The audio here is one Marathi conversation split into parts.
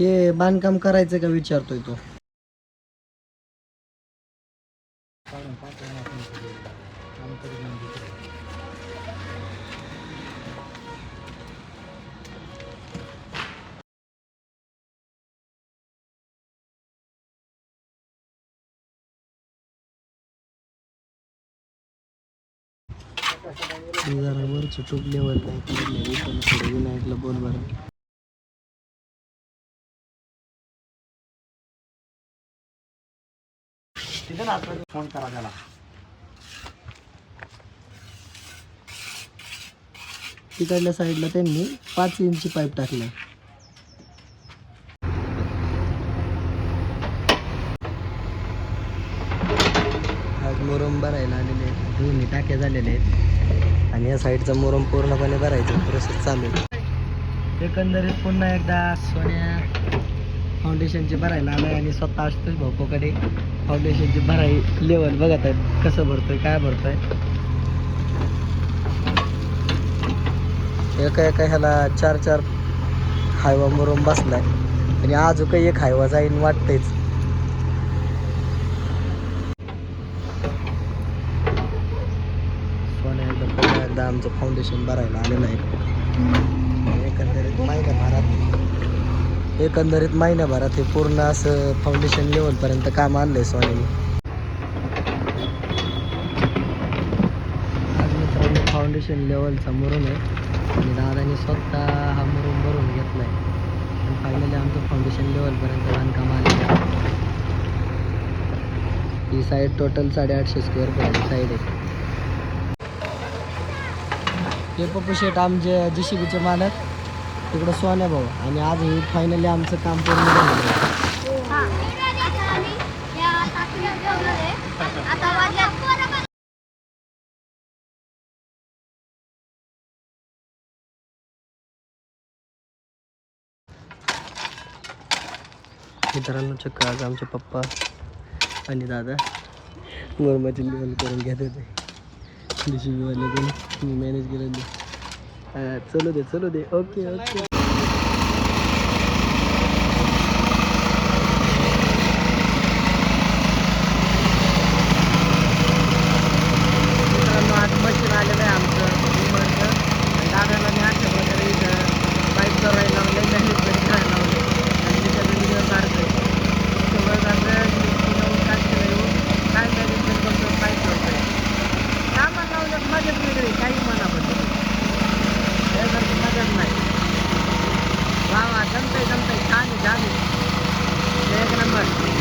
हे बांधकाम करायचं का विचारतोय तो? जरा वरची टूप लेवल नाही विनायकला बोल बरं तिथं ना फोन करा त्याला. तिकडल्या साईडला त्यांनी पाच इंची पाईप टाकलाय आज मुरम भरायला आलेले आहेत. दोन्ही टाक्या झालेले आहेत. आणि या साईडचा मुरम पूर्णपणे भरायचा प्रोसेस चालू आहे. एकंदरीत पुन्हा एकदा सोन्या फाउंडेशनची भरायला आलाय आणि स्वतः असतोच भाऊकडे फाउंडेशनची भराई लेवल बघत आहेत. कसं भरतोय काय भरतोय? एका एका ह्याला चार चार हायवा मरून बसलाय. आणि आजू काही एक हायवा जाईन वाटतंयच. सोन्या आमचं फाउंडेशन भरायला आलेलं आहे. एकंदरीत महिन्याभरात एकंदरीत महिन्याभरात हे पूर्ण असं फाउंडेशन लेवलपर्यंत काम आणलंय स्वामीने. आज मित्रांनो फाउंडेशन लेवलचा मुरुम आहे. आणि दादाने स्वतः हा मुरुम भरून घेतला आहे आणि फायनली आमचं फाउंडेशन लेवलपर्यंत बांधकाम आलेलं आहे. ही साईड टोटल साडेआठशे स्क्वेअर फुटाची साईड आहे. हे पप्पू शेट आमचे जी सी बीचे मालक. तिकडं सोन्या भाऊ. आणि आज हे फायनली आमचं काम पूर्ण झालं. मित्रांनो चक्क आज आमचे पप्पा आणि दादा मुरमाची लेवल करून घेत होते. डी पण मी मॅनेज केलं. ते चलू दे चलू दे ओके ओके मित्रांनो आज मशीन आलेलं आहे आमचं विमानचं आणि दादाला मी अशा प्रकारे इथं पाईप करायला लावलं मॅनेज करून करायला लावलं आणि त्याच्यात व्हिडिओ काढतोय सगळं कसं जाऊन काय केलं येऊन काय मॅनेजमेंट करतो पाईप करतोय कामाला लावल्यात मजाच वेगळी काही म्हणा पण त्यासारखी मजाच नाही वा वा जमतंय जमतंय छान आहे छान आहे एक नंबर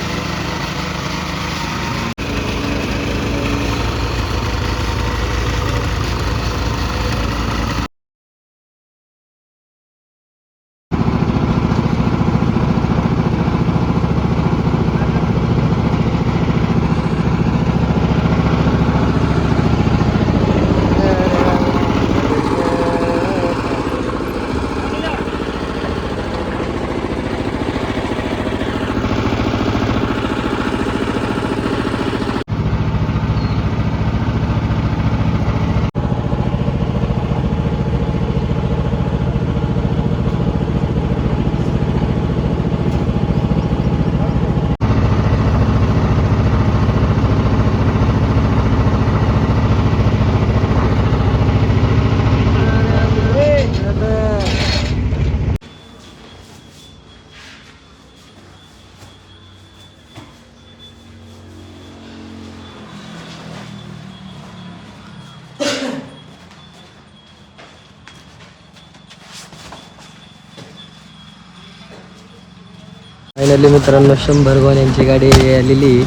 फायनली मित्रांनो शंभर गोण्यांची गाडी आलेली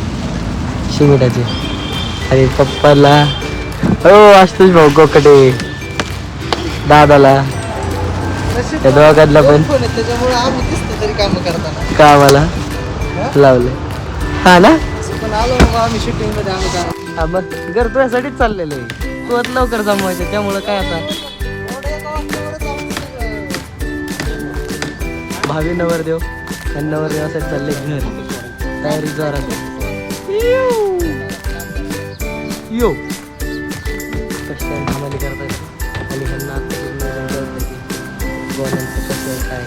शिमिटाची. आणि पप्पाला हो असतोच भाऊ गोकडे दादाला. त्या दोघांना पण. कामाला लावले. हा ना? हा मग घर तुझ्यासाठीच चाललेलं आहे. तू आता लवकर जमवायचं त्यामुळं काय आता? भावी नवर देव त्यांनावर व्यवसाय चालले घर तयारी जोरात यो कष्ट धमाली करतात आणि कसं काय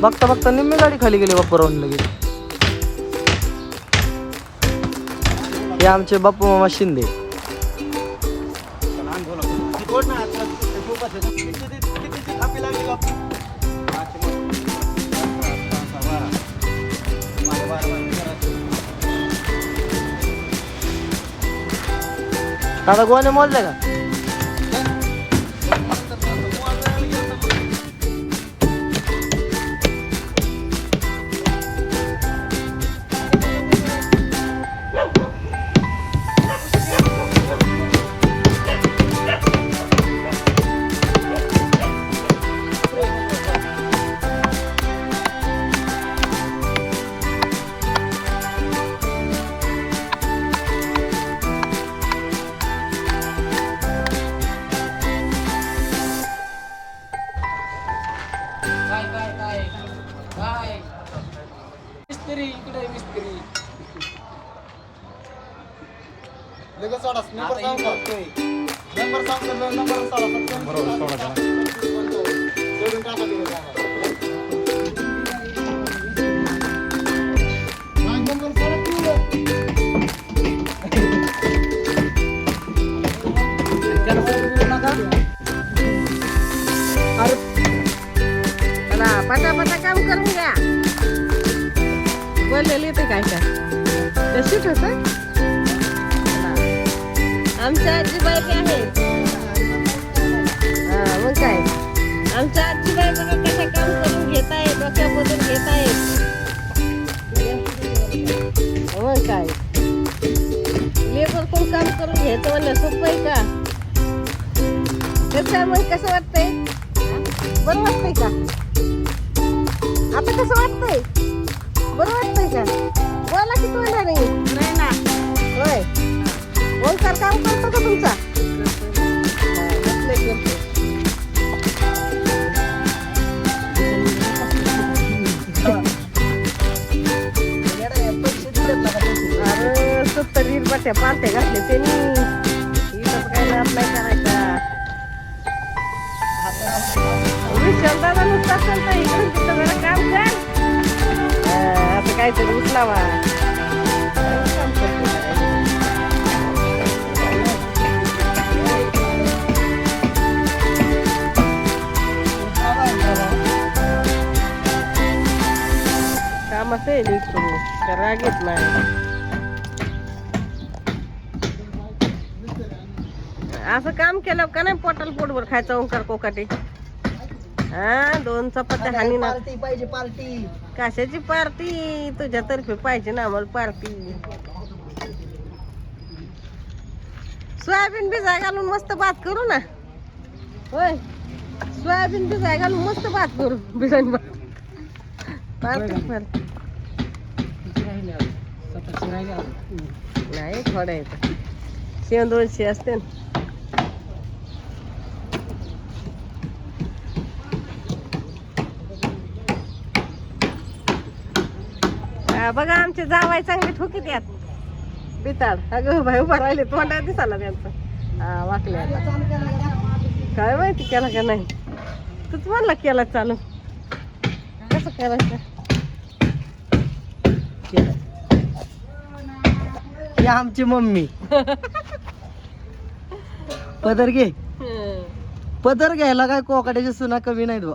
बघता बघता निम्मी गाडी खाली गेली बाप्पा राहून लगेच. हे आमचे बाप्पू मामा शिंदे. आता गोण्या पटा काम करून घ्या. बोललेली ते काय काय तशीच होत? आमच्या आजीबाई बी आहे. हा, मग काय? आमच्या आजीबाई बघा कसं काम करून घेत आहे डोक्या डोक्यामधून घेत आहे? मग काय? लेबर कोण काम करून घ्यायचं म्हणलं सोपं आहे का? कसं मग कसं वाटतंय? बरं वाटतंय का? आता कसं वाटतंय बरं वाटतंय का बोला की तुला नाही नाही ना होय ओंकार काम करतो का तुमचा हा, बसले करतो. अरे सत्तर इरबाट्या पालत्या घातले त्यांनी विशाल नुसता चालतं इकडून तिथं जरा काम कर. आता काहीतरी उचलावा. काम करतो आहे लेकरू नाही. असं काम केलं का नाही पोटाल पोटभर खायचं ओंकार कोकाटे? हा दोन चपात्या हानी ना. पार्टी पाहिजे पार्टी. कशाची पार्टी? तुझ्यातर्फे पाहिजे ना आम्हाला पार्टी. सोयाबीन भिजाय घालून मस्त भात करू ना. होय. सोयाबीन भिजाय घालून मस्त भात करू. बिर्याणी भात. Party party. नाही थोड्या येतं शेव दोनशे असते ना. बघा आमचे जावाय चांगले ठोकीत यात बिताड. अगं भाई उभा राहिले. तोंडा दिसाला त्यांचं. वाकले आता. काय माहिती केला का नाही? तूच म्हणला केला चालू. कसं करायचं? ही आमची मम्मी. पदर घे. पदर घ्यायला काय कोकाड्याची सुना कमी नाहीत बा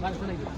Danke schon.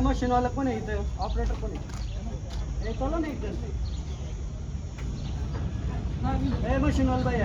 मशीनवाला पण आहे इथं? ऑपरेटर पण आहे? चला ना इथं. ए मशीनवाला बाई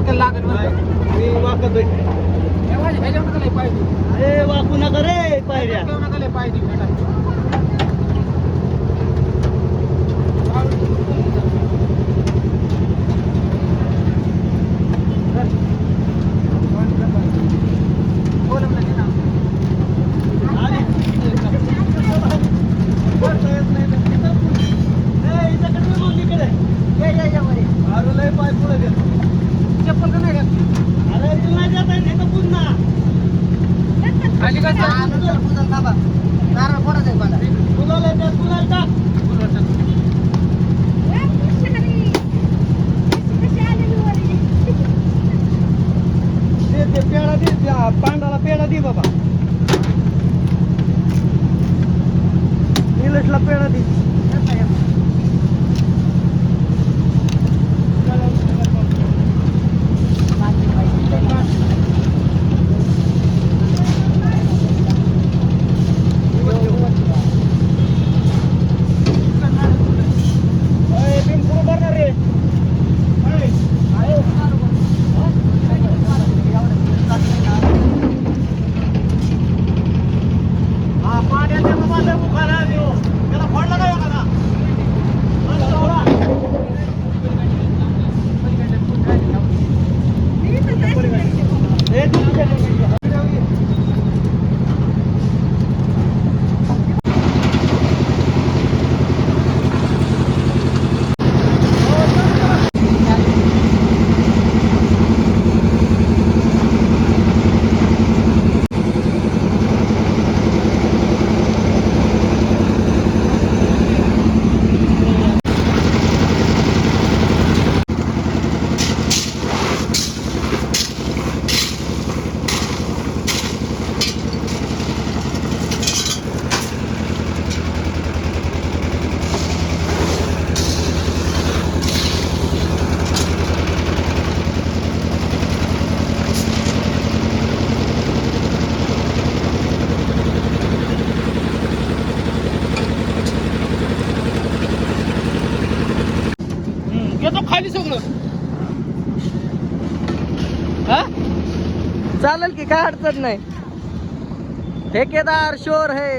वकील लागेल मी लय पाहिजे अरे वाकू नका रे पाहिजे काय अडचण नाही. ठेकेदार शोर है.